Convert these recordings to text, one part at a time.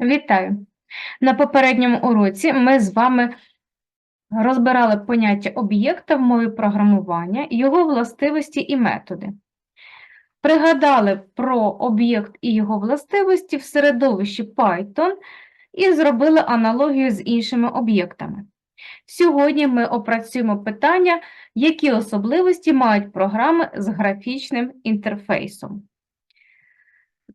Вітаю! На попередньому уроці ми з вами розбирали поняття об'єкта в мові програмування, його властивості і методи. Пригадали про об'єкт і його властивості в середовищі Python і зробили аналогію з іншими об'єктами. Сьогодні ми опрацюємо питання, які особливості мають програми з графічним інтерфейсом.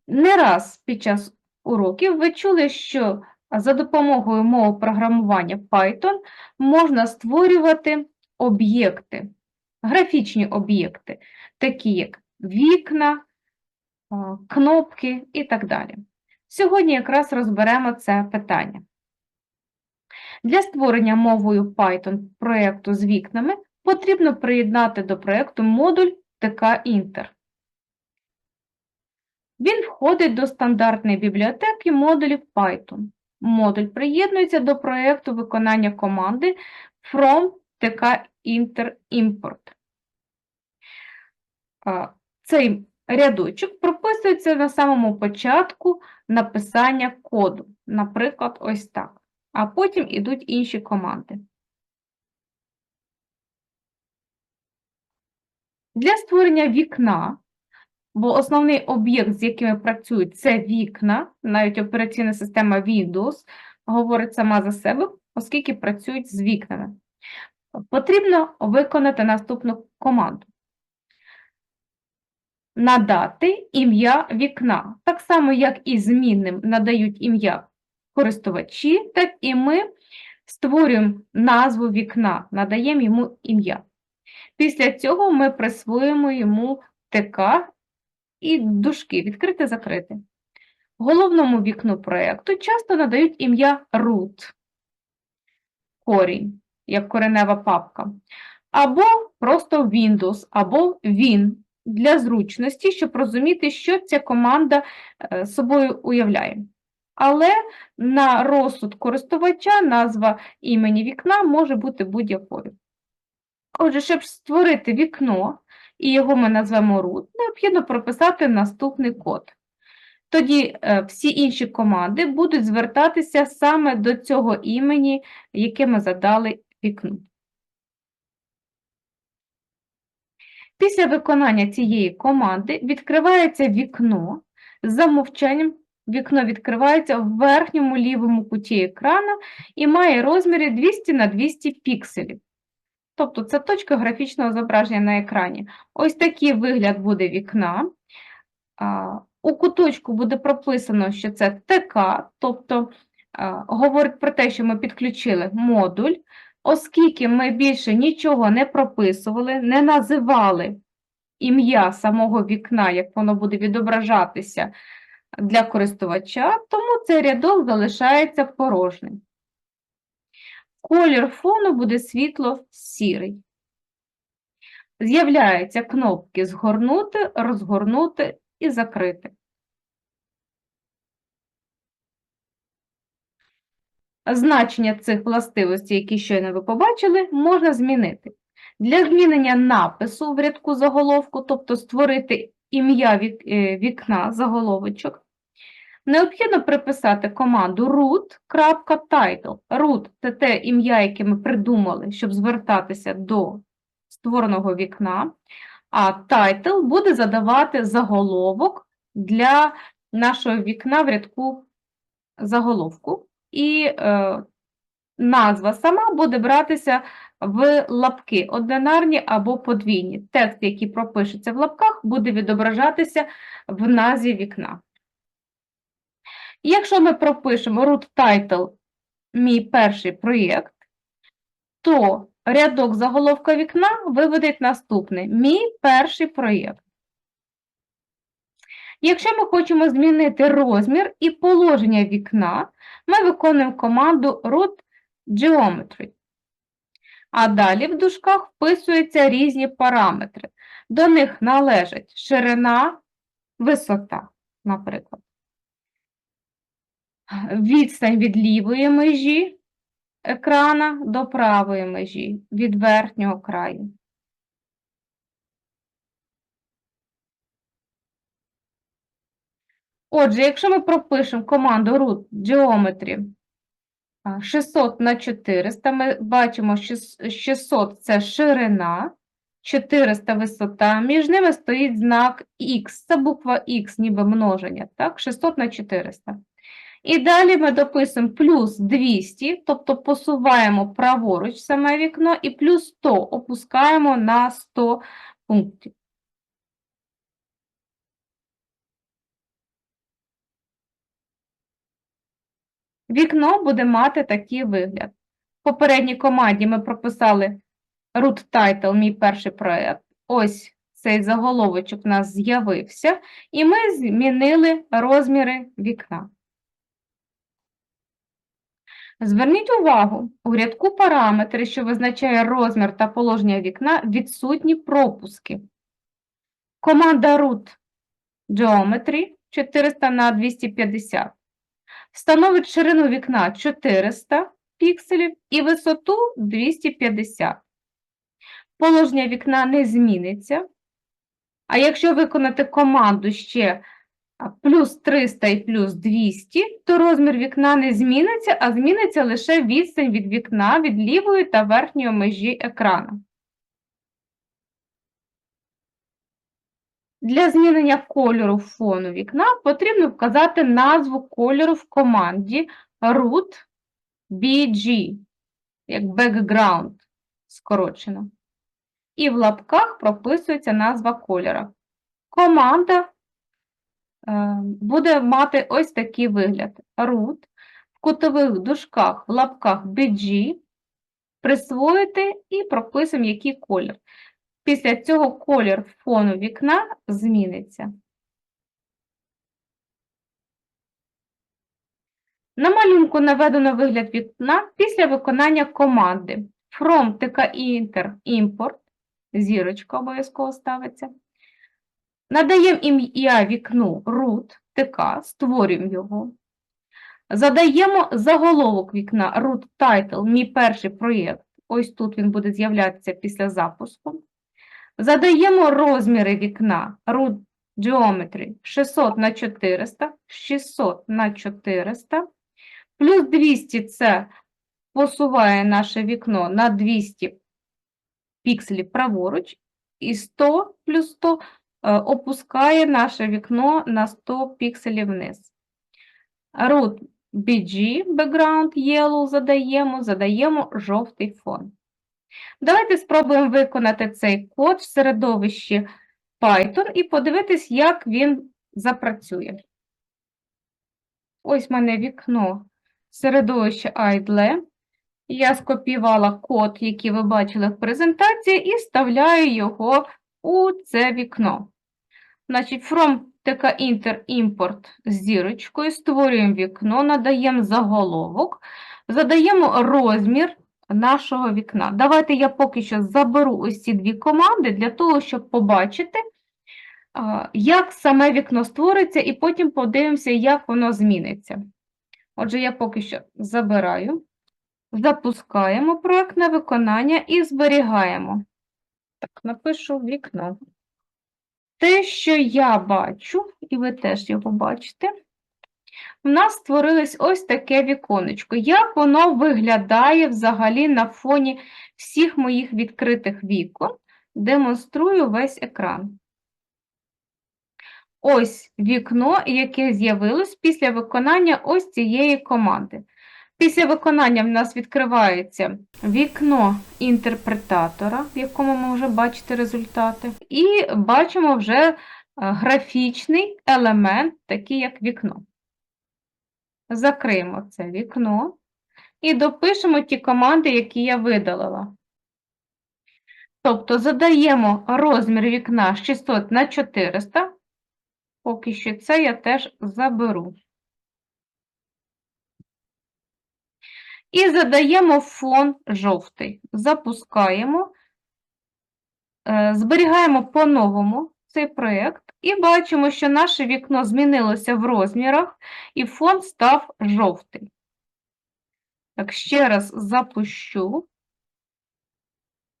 Не раз під час уроків ви чули, що за допомогою мови програмування Python можна створювати об'єкти, графічні об'єкти, такі як вікна, кнопки і так далі. Сьогодні якраз розберемо це питання. Для створення мовою Python проєкту з вікнами потрібно приєднати до проєкту модуль TK-Inter. Він входить до стандартної бібліотеки модулів Python. Модуль приєднується до проєкту виконання команди from tk-inter import. Цей рядочок прописується на самому початку написання коду, наприклад, ось так. А потім ідуть інші команди. Для створення вікна Бо основний об'єкт, з якими працюють, це вікна, навіть операційна система Windows говорить сама за себе, оскільки працюють з вікнами. Потрібно виконати наступну команду. Надати ім'я вікна. Так само, як і змінним надають ім'я користувачі, так і ми створюємо назву вікна, надаємо йому ім'я. Після цього ми присвоїмо йому ТК і дужки відкрите закрите. Головному вікну проєкту часто надають ім'я root, корінь, як коренева папка, або просто Windows, або Win для зручності, щоб розуміти, що ця команда е, собою уявляє. Але на розсуд користувача назва імені вікна може бути будь-якою. Отже, щоб створити вікно, і його ми назвемо root, необхідно прописати наступний код. Тоді е, всі інші команди будуть звертатися саме до цього імені, яке ми задали вікну. Після виконання цієї команди відкривається вікно. З замовчанням вікно відкривається в верхньому лівому куті екрану і має розміри 200 на 200 пікселів. Тобто це точка графічного зображення на екрані. Ось такий вигляд буде вікна. У куточку буде прописано, що це ТК, тобто говорить про те, що ми підключили модуль, оскільки ми більше нічого не прописували, не називали ім'я самого вікна, як воно буде відображатися для користувача, тому цей рядок залишається порожнім. Колір фону буде світло-сірий. З'являються кнопки згорнути, розгорнути і закрити. Значення цих властивостей, які щойно ви побачили, можна змінити. Для змінення напису в рядку заголовку, тобто створити ім'я е, вікна заголовочок, Необхідно приписати команду root.title. Root – це те ім'я, яке ми придумали, щоб звертатися до створеного вікна, а title буде задавати заголовок для нашого вікна в рядку заголовку. І е, назва сама буде братися в лапки одинарні або подвійні. Текст, який пропишеться в лапках, буде відображатися в назві вікна. І якщо ми пропишемо root title мій перший проєкт, то рядок заголовка вікна виведить наступний мій перший проєкт. Якщо ми хочемо змінити розмір і положення вікна, ми виконуємо команду root geometry. А далі в дужках вписуються різні параметри. До них належать ширина, висота, наприклад відстань від лівої межі екрана до правої межі, від верхнього краю. Отже, якщо ми пропишемо команду root geometry 600 на 400, ми бачимо, що 600 – це ширина, 400 – висота, між ними стоїть знак Х, це буква Х, ніби множення, так, 600 на 400. І далі ми дописуємо плюс 200, тобто посуваємо праворуч саме вікно, і плюс 100 опускаємо на 100 пунктів. Вікно буде мати такий вигляд. В попередній команді ми прописали root title, мій перший проєкт. Ось цей заголовочок у нас з'явився, і ми змінили розміри вікна. Зверніть увагу, у рядку параметри, що визначає розмір та положення вікна, відсутні пропуски. Команда root geometry 400 на 250 становить ширину вікна 400 пікселів і висоту 250. Положення вікна не зміниться. А якщо виконати команду ще плюс 300 і плюс 200, то розмір вікна не зміниться, а зміниться лише відстань від вікна від лівої та верхньої межі екрану. Для змінення кольору фону вікна потрібно вказати назву кольору в команді root BG, як background скорочено. І в лапках прописується назва кольора. Команда буде мати ось такий вигляд. root в кутових дужках в лапках BG присвоїти і прописуємо, який колір. Після цього колір фону вікна зміниться. На малюнку наведено вигляд вікна після виконання команди from tkinter import, зірочка обов'язково ставиться. Надаємо ім'я вікну root tk, створюємо його. Задаємо заголовок вікна root title, мій перший проєкт. Ось тут він буде з'являтися після запуску. Задаємо розміри вікна root geometry 600 на 400, 600 на 400, плюс 200 це посуває наше вікно на 200 пікселів праворуч, і 100 плюс 100 е, опускає наше вікно на 100 пікселів вниз. Root BG, background yellow задаємо, задаємо жовтий фон. Давайте спробуємо виконати цей код в середовищі Python і подивитись, як він запрацює. Ось в мене вікно середовище IDLE. Я скопіювала код, який ви бачили в презентації, і вставляю його у це вікно. Значить, from tkinter import з зірочкою, створюємо вікно, надаємо заголовок, задаємо розмір нашого вікна. Давайте я поки що заберу ось ці дві команди для того, щоб побачити, як саме вікно створиться, і потім подивимося, як воно зміниться. Отже, я поки що забираю, запускаємо проєктне виконання і зберігаємо. Так, напишу вікно. Те, що я бачу, і ви теж його бачите, у нас створилось ось таке віконечко. Як воно виглядає взагалі на фоні всіх моїх відкритих вікон? Демонструю весь екран. Ось вікно, яке з'явилось після виконання ось цієї команди. Після виконання в нас відкривається вікно інтерпретатора, в якому ми вже бачите результати, і бачимо вже е, графічний елемент, такий як вікно. Закриємо це вікно і допишемо ті команди, які я видалила. Тобто задаємо розмір вікна 600 на 400, поки що це я теж заберу. І задаємо фон жовтий. Запускаємо, е, зберігаємо по-новому цей проєкт і бачимо, що наше вікно змінилося в розмірах і фон став жовтий. Так, ще раз запущу.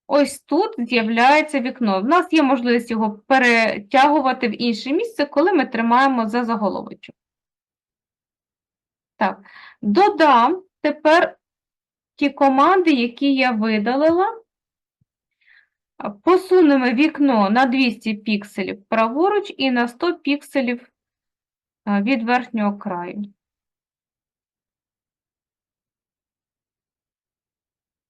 Ось тут з'являється вікно. В нас є можливість його перетягувати в інше місце, коли ми тримаємо за заголовочок. Так, додам тепер ті команди, які я видалила. Посунемо вікно на 200 пікселів праворуч і на 100 пікселів від верхнього краю.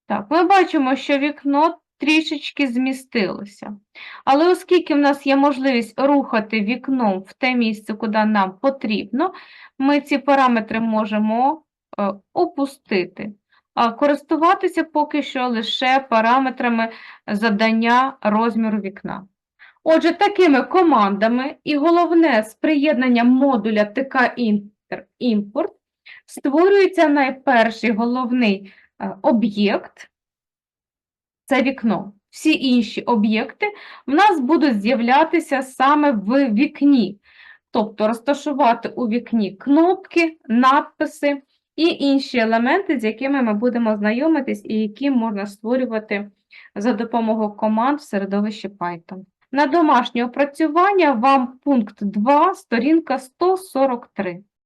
Так, ми бачимо, що вікно трішечки змістилося. Але оскільки в нас є можливість рухати вікном в те місце, куди нам потрібно, ми ці параметри можемо е, опустити, користуватися поки що лише параметрами задання розміру вікна. Отже, такими командами і головне з приєднанням модуля Inter Import створюється найперший головний е, об'єкт, це вікно. Всі інші об'єкти в нас будуть з'являтися саме в вікні, тобто розташувати у вікні кнопки, надписи і інші елементи, з якими ми будемо знайомитись і які можна створювати за допомогою команд в середовищі Python. На домашнє опрацювання вам пункт 2, сторінка 143.